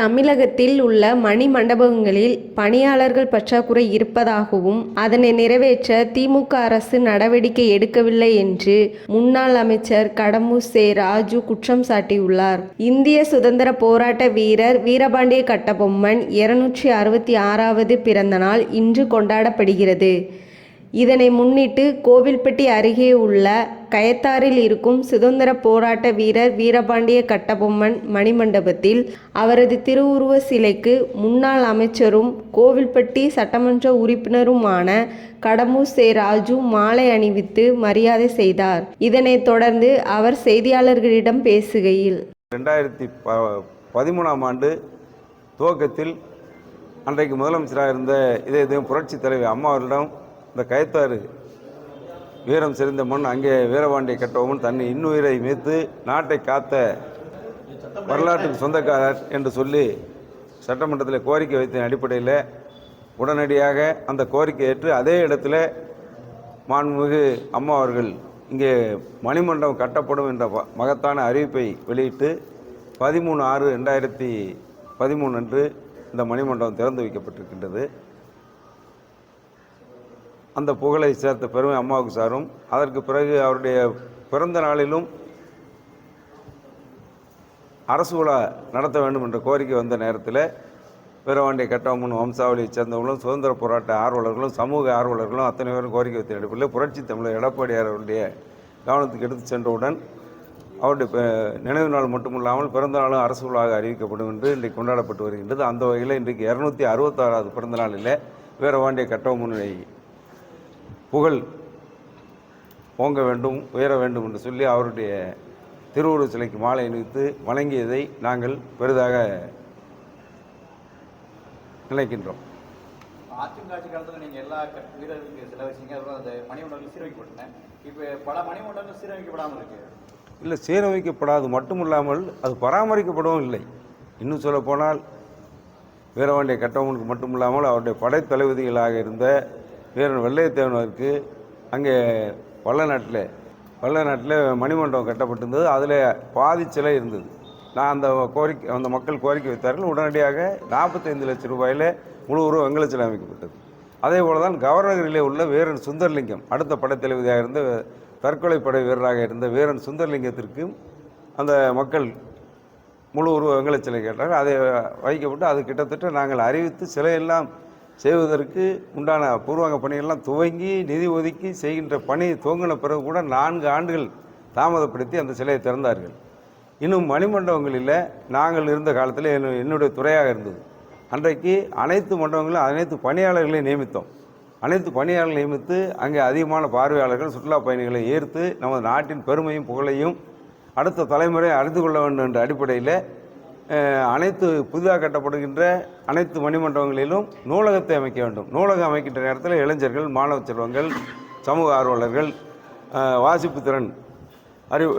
தமிழகத்தில் உள்ள மணி மண்டபங்களில் பணியாளர்கள் பற்றாக்குறை இருப்பதாகவும் அதனை நிறைவேற்ற திமுக அரசு நடவடிக்கை எடுக்கவில்லை என்று முன்னாள் அமைச்சர் கடம்பூர் சே ராஜு குற்றம் சாட்டியுள்ளார். இந்திய சுதந்திர போராட்ட வீரர் வீரபாண்டிய கட்டபொம்மன் இருநூற்றி அறுபத்தி ஆறாவது பிறந்த நாள் இன்று கொண்டாடப்படுகிறது. இதனை முன்னிட்டு கோவில்பட்டி அருகே உள்ள கயத்தாரில் இருக்கும் சுதந்திர போராட்ட வீரர் வீரபாண்டிய கட்டபொம்மன் மணிமண்டபத்தில் அவரது திருவுருவ சிலைக்கு முன்னாள் அமைச்சரும் கோவில்பட்டி சட்டமன்ற உறுப்பினருமான கடம்பூர் சே ராஜு மாலை அணிவித்து மரியாதை செய்தார். இதனைத் தொடர்ந்து அவர் செய்தியாளர்களிடம் பேசுகையில் ரெண்டாயிரத்தி ப பதிமூணாம் ஆண்டு துவக்கத்தில் அன்றைக்கு முதலமைச்சராக இருந்த இதே புரட்சி தலைவி அம்மா அவர்களிடம் இந்த கயத்தாறு. வீரம் செறிந்த மண் அங்கே வீரபாண்டிய கட்டவும் தன்னை இன்னுயிரை மீத்து நாட்டை காத்த வரலாற்றுக்கு சொந்தக்காரர் என்று சொல்லி சட்டமன்றத்தில் கோரிக்கை வைத்தின் அடிப்படையில் உடனடியாக அந்த கோரிக்கை ஏற்று அதே இடத்துல மாண்புமிகு அம்மா அவர்கள் இங்கே மணிமண்டபம் கட்டப்படும் என்ற மகத்தான அறிவிப்பை வெளியிட்டு பதிமூணு ஆறு ரெண்டாயிரத்தி பதிமூணு அன்று இந்த மணிமண்டபம் திறந்து வைக்கப்பட்டிருக்கின்றது. அந்த புகழை சேர்த்த பெருமை அம்மாவுக்கு சாரும். அதற்கு பிறகு அவருடைய பிறந்த நாளிலும் அரசு விழா நடத்த வேண்டும் என்ற கோரிக்கை வந்த நேரத்தில் வீரவாண்டிய கட்டபொம்மன் வம்சாவளியைச் சேர்ந்தவர்களும் சுதந்திர போராட்ட ஆர்வலர்களும் சமூக ஆர்வலர்களும் அத்தனை பேரும் கோரிக்கை வைத்த அடிப்படையில் புரட்சி தமிழர் எடப்பாடியார் அவருடைய கவனத்துக்கு எடுத்து சென்றவுடன் அவருடைய நினைவு நாள் மட்டுமில்லாமல் பிறந்த நாளும் அரசு விழாவாக அறிவிக்கப்படும் என்று இன்றைக்கு கொண்டாடப்பட்டு வருகின்றது. அந்த வகையில் இன்றைக்கு இரநூத்தி அறுபத்தாறாவது பிறந்த நாளில் வீரவாண்டிய கட்டபொம்மனை புகழ் ஓங்க வேண்டும் உயர வேண்டும் என்று சொல்லி அவருடைய திருவுருவ சிலைக்கு மாலை அணிவித்து வணங்கியதை நாங்கள் பெரிதாக நினைக்கின்றோம். காலத்தில் நீங்கள் எல்லா கட்- வீரர்களுக்கு செலவழிச்சீங்க அதுவும் அந்த மணிமண்டலங்கள் சீரமைக்கப்பட்டன இப்போ பல மணிமண்டலங்கள் சீரமைக்கப்படாமல் இருக்கு. இல்லை சீரமைக்கப்படாது மட்டுமில்லாமல் அது பராமரிக்கப்படவும் இல்லை. இன்னும் சொல்ல போனால் வீரபாண்டிய கட்டபொம்மனுக்கு மட்டுமில்லாமல் அவருடைய படைத்தளபதிகளாக இருந்த வீரன் வெள்ளையத்தேவனுக்கு அங்கே வள்ளநாட்டில் வள்ளநாட்டில் மணிமண்டபம் கட்டப்பட்டிருந்தது. அதில் பாதி சிலை இருந்தது. நான் அந்த கோரிக்கை அந்த மக்கள் கோரிக்கை வைத்தார்கள். உடனடியாக நாற்பத்தைந்து லட்சம் ரூபாயில் முழு உருவ வெங்கல சிலை அமைக்கப்பட்டது. அதே போல தான் கவர்னரிலே உள்ள வீரன் சுந்தர்லிங்கம் அடுத்த படைத்தளபதியாக இருந்த தற்கொலை படை வீரராக இருந்த வீரன் சுந்தர்லிங்கத்திற்கும் அந்த மக்கள் முழு உருவ வெங்கல சிலை கேட்டார்கள். அதை வைக்கப்பட்டு அது கிட்டத்தட்ட நாங்கள் அறிவித்து சிலையெல்லாம் செய்வதற்கு உண்டான பூர்வாங்க பணிகள்லாம் துவங்கி நிதி ஒதுக்கி செய்கின்ற பணி துவங்கின பிறகு கூட நான்கு ஆண்டுகள் தாமதப்படுத்தி அந்த சிலையை திறந்தார்கள். இன்னும் மணிமண்டபங்களில் நாங்கள் இருந்த காலத்தில் என்னுடைய துறையாக இருந்தது. அன்றைக்கு அனைத்து மண்டபங்களும் அனைத்து பணியாளர்களையும் நியமித்தோம். அனைத்து பணியாளர்கள் நியமித்து அங்கே அதிகமான பார்வையாளர்கள் சுற்றுலா பயணிகளை ஈர்த்து நமது நாட்டின் பெருமையும் புகழையும் அடுத்த தலைமுறை அறிந்து கொள்ள வேண்டும் என்ற அடிப்படையில் அனைத்து புதிதாக கட்டப்படுகின்ற அனைத்து மணிமண்டபங்களிலும் நூலகத்தை அமைக்க வேண்டும். நூலகம் அமைக்கின்ற நேரத்தில் இளைஞர்கள் மாணவ செல்வங்கள் சமூக ஆர்வலர்கள் வாசிப்பு திறன் அறிவு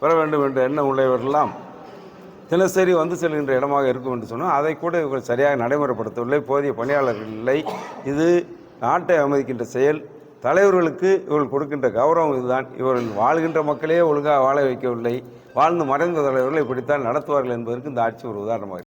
பெற வேண்டும் என்ற எண்ணம் உள்ளவர்களெல்லாம் தினசரி வந்து செல்கின்ற இடமாக இருக்கும் என்று சொன்னால் அதை கூட இவர்கள் சரியாக நடைமுறைப்படுத்தவில்லை. போதிய பணியாளர்கள் இல்லை. இது நாட்டை அமைக்கின்ற செயல். தலைவர்களுக்கு இவர்கள் கொடுக்கின்ற கௌரவம் இதுதான். இவர்கள் வாழ்கின்ற மக்களே ஒழுங்காக வாழ வைக்கவில்லை. வாழ்ந்து மறைந்த தலைவர்களை இப்படித்தான் நடத்துவார்கள் என்பதற்கு இந்த ஆட்சி ஒரு உதாரணமாக